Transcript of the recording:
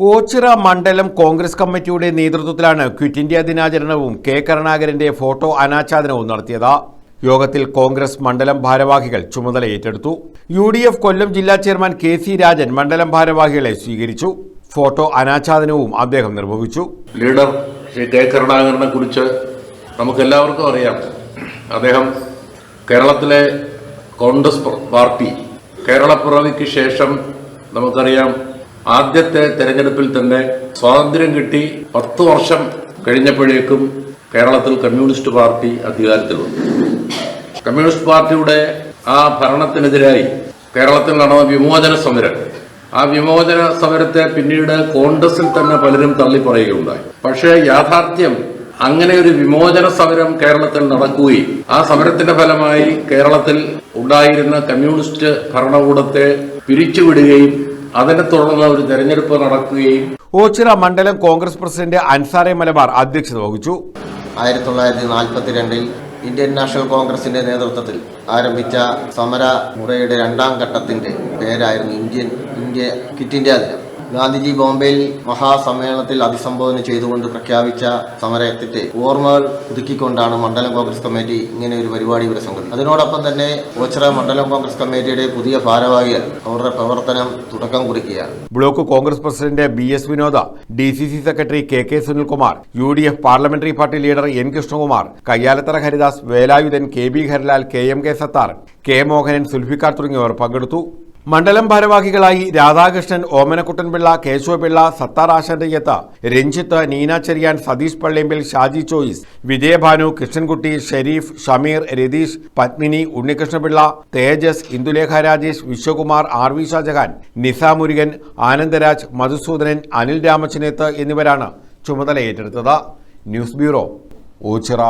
ഓച്ചിറ മണ്ഡലം കോൺഗ്രസ് കമ്മിറ്റിയുടെ നേതൃത്വത്തിലാണ് ക്വിറ്റ് ഇന്ത്യ ദിനാചരണവും കെ കരുണാകരന്റെ ഫോട്ടോ അനാച്ഛാദനവും നടത്തിയത്. യോഗത്തിൽ കോൺഗ്രസ് മണ്ഡലം ഭാരവാഹികൾ ചുമതല ഏറ്റെടുത്തു. യു ഡി എഫ് കൊല്ലം ജില്ലാ ചെയർമാൻ കെ സി രാജൻ മണ്ഡലം ഭാരവാഹികളെ സ്വീകരിച്ചു. ഫോട്ടോ അനാച്ഛാദനവും അദ്ദേഹം നിർവഹിച്ചു. ലീഡർ ശ്രീ കെ കരുണാകരനെ കുറിച്ച് നമുക്കെല്ലാവർക്കും അറിയാം. അദ്ദേഹം കേരളത്തിലെ കോൺഗ്രസ് പാർട്ടി കേരളപ്പിറവിക്ക് ശേഷം നമുക്കറിയാം ആദ്യത്തെ തെരഞ്ഞെടുപ്പിൽ തന്നെ സ്വാതന്ത്ര്യം കിട്ടി പത്ത് വർഷം കഴിഞ്ഞപ്പോഴേക്കും കേരളത്തിൽ കമ്മ്യൂണിസ്റ്റ് പാർട്ടി അധികാരത്തിൽ വന്നു കമ്മ്യൂണിസ്റ്റ് പാർട്ടിയുടെ ആ ഭരണത്തിനെതിരായി കേരളത്തിൽ നടന്ന വിമോചന സമരം. ആ വിമോചന സമരത്തെ പിന്നീട് കോൺഗ്രസിൽ തന്നെ പലരും തള്ളിപ്പറയുകയുണ്ടായി. പക്ഷേ യാഥാർത്ഥ്യം അങ്ങനെ ഒരു വിമോചന സമരം കേരളത്തിൽ നടക്കുകയും ആ സമരത്തിന്റെ ഫലമായി കേരളത്തിൽ ഉണ്ടായിരുന്ന കമ്മ്യൂണിസ്റ്റ് ഭരണകൂടത്തെ പിരിച്ചുവിടുകയും അതിനെ തുടർന്ന് ഒരു തെരഞ്ഞെടുപ്പ് നടക്കുകയും ഓച്ചിറ മണ്ഡലം കോൺഗ്രസ് പ്രസിഡന്റ് അൻസാറെ മലബാർ അധ്യക്ഷത വഹിച്ചു. ആയിരത്തി തൊള്ളായിരത്തി നാൽപ്പത്തിരണ്ടിൽ ഇന്ത്യൻ നാഷണൽ കോൺഗ്രസിന്റെ നേതൃത്വത്തിൽ ആരംഭിച്ച സമര മുറയുടെ രണ്ടാം ഘട്ടത്തിന്റെ പേരായിരുന്നു ഇന്ത്യൻ ഇന്ത്യ കിറ്റ് ഇന്ത്യ ദിനം. ഗാന്ധിജി ബോംബെയിൽ മഹാസമ്മേളനത്തിൽ അഭിസംബോധന ചെയ്തുകൊണ്ട് പ്രഖ്യാപിച്ച സമരത്തിന്റെ ഓർമ്മകൾ പുതുക്കിക്കൊണ്ടാണ് മണ്ഡലം കോൺഗ്രസ് കമ്മിറ്റി ഇങ്ങനെ ഒരു പരിപാടി ഇവിടെ സംഘടിപ്പിച്ചത്. അതിനോടൊപ്പം തന്നെ ഓച്ചിറ മണ്ഡലം കോൺഗ്രസ് കമ്മിറ്റിയുടെ പുതിയ ഭാരവാഹികൾ അവരുടെ പ്രവർത്തനം തുടക്കം കുറിക്കുകയാണ്. Block Congress president B S Vinoda D C C secretary K K Sunilkumar U D F parliamentary party leader N Krishnakumar Kayyalathara Haridas Velayudhan K B Harilal K M K Sathar K Mohanan Sulfikar തുടങ്ങിയവർ പങ്കെടുത്തു. മണ്ഡലം ഭാരവാഹികളായി Radhakrishnan Omanakuttanpillai Keshavapillai Sathar Ashantayyath Ranjith Neena Cheriyan Satheesh Palliyambil Shaji Choice Vijayabhanu Krishnankutty Sherif Shameer Ratheesh Padmini Unnikrishnapillai Thejas Indulekha Rajesh Viswakumar R V Shajahan Nisamurukan Anandaraj Madhusoodanan Anil Ramachaneth എന്നിവരാണ് ചുമതലയേറ്റെടുത്തത്. News bureau Ochira.